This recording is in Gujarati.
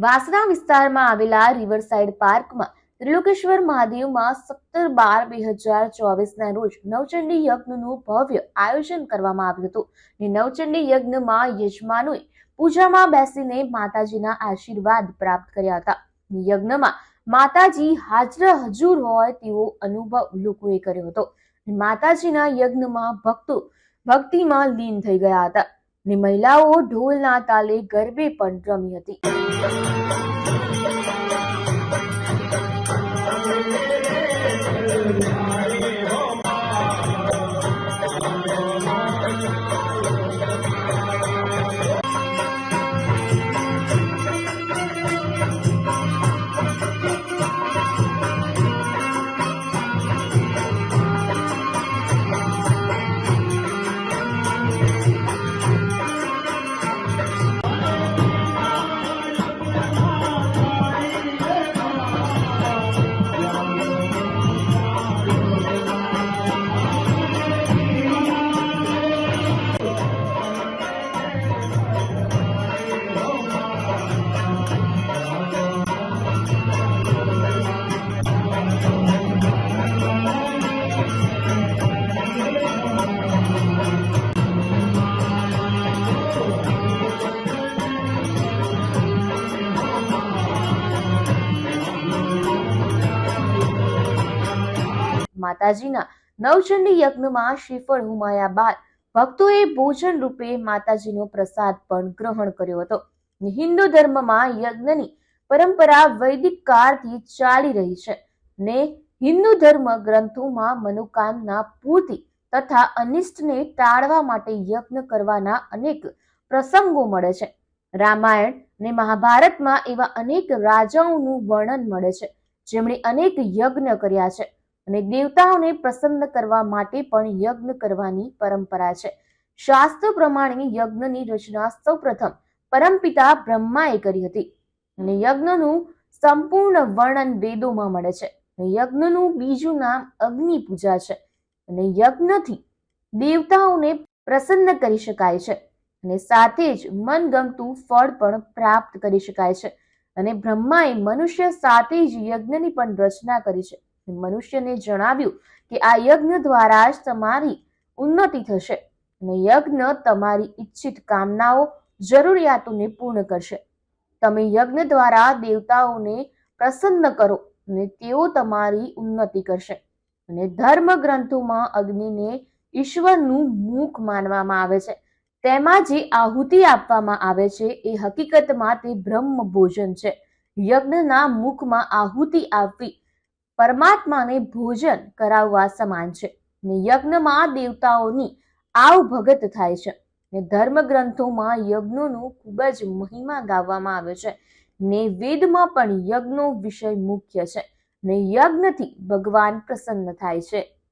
વાસણા વિસ્તારમાં આવેલા રિવરસાઇડ પાર્કમાં ત્રિલોકેશ્વર મહાદેવમાં સત્તર બાર બે હજાર ચોવીસના રોજ નવચંડી યજ્ઞનું ભવ્ય આયોજન કરવામાં આવ્યું હતું. અને નવચંડી યજ્ઞમાં યજમાનોએ પૂજામાં બેસીને માતાજીના આશીર્વાદ પ્રાપ્ત કર્યા હતા. યજ્ઞમાં માતાજી હાજર હજુર હોય તેવો અનુભવ લોકોએ કર્યો હતો. માતાજીના યજ્ઞમાં ભક્તો ભક્તિમાં લીન થઈ ગયા હતા. ને મહિલાઓ ઢોલના તાલે ગરબે પણ રમી હતી. માતાજીના નવચંડી યજ્ઞમાં શ્રીફળ હુમાયા બાદ ભક્તોએ ભોજન રૂપે માતાજીનો પ્રસાદ પણ ગ્રહણ કર્યો હતો. હિન્દુ ધર્મમાં યજ્ઞની પરંપરા વૈદિક કાળથી ચાલી રહી છે ને હિન્દુ ધર્મ ગ્રંથોમાં મનોકામના પૂર્તિ તથા અનિષ્ટને ટાળવા માટે યજ્ઞ કરવાના અનેક પ્રસંગો મળે છે. રામાયણ ને મહાભારતમાં એવા અનેક રાજાઓનું વર્ણન મળે છે. જેમણે અનેક યજ્ઞ કર્યા છે. અને દેવતાઓને પ્રસન્ન કરવા માટે પણ યજ્ઞ કરવાની પરંપરા છે. શાસ્ત્ર પ્રમાણે યજ્ઞની રચના સૌપ્રથમ પરમપિતા બ્રહ્માએ કરી હતી અને યજ્ઞનું સંપૂર્ણ વર્ણન વેદોમાં મળે છે. યજ્ઞનું બીજું નામ અગ્નિ પૂજા છે અને યજ્ઞથી દેવતાઓને પ્રસન્ન કરી શકાય છે અને સાથે જ મનગમતું ફળ પણ પ્રાપ્ત કરી શકાય છે અને બ્રહ્માએ મનુષ્ય સાથે જ યજ્ઞની પણ રચના કરી છે. મનુષ્યને જણાવ્યું કે આ યજ્ઞ દ્વારા જ તમારી ઉન્નતિ થશે અને યજ્ઞ તમારી ઈચ્છિત કામનાઓ, જરૂરિયાતોને પૂર્ણ કરશે. તમે યજ્ઞ દ્વારા દેવતાઓને પ્રસન્ન કરો અને તેઓ તમારી ઉન્નતિ કરશે. અને ધર્મ ગ્રંથોમાં અગ્નિને ઈશ્વરનું મુખ માનવામાં આવે છે. તેમાં જે આહુતિ આપવામાં આવે છે, એ હકીકતમાં તે બ્રહ્મ ભોજન છે. યજ્ઞના મુખમાં આહુતિ આપવી પરમાત્માને ભોજન કરાવવા સમાન છે ને યજ્ઞમાં દેવતાઓની આવ ભગત થાય છે ને ધર્મ ગ્રંથોમાં યજ્ઞોનું ખૂબ જ મહિમા ગાવામાં આવે છે ને વેદમાં પણ યજ્ઞો વિષય મુખ્ય છે ને યજ્ઞથી ભગવાન પ્રસન્ન થાય છે.